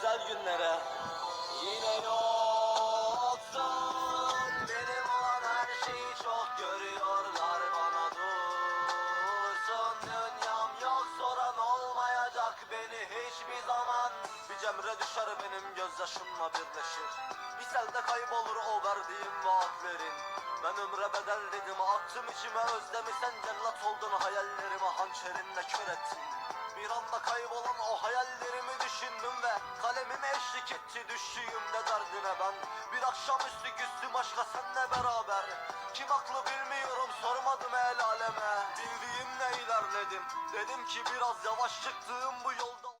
güzel günlere. Yine yoksun Benim olan her şeyi çok görüyorlar bana dursun. Dünyam yok soran olmayacak beni hiçbir zaman. Bir cemre düşer benim gözyaşımla birleşir. Bir selde kaybolur o verdiğim vaatlerin. Ben ömre bedel dedim attım içime özlemi. Sen cellat oldun hayallerimi hançerinle kör ettin. Bir anda kaybolan o hayalleri eşlik etti düştüğümde derdine ben? Bir akşamüstü küstüm aşka senle beraber. Kim haklı bilmiyorum sormadım el aleme. Bildiğimle ilerledim Dedim ki biraz yavaş çıktığım bu yolda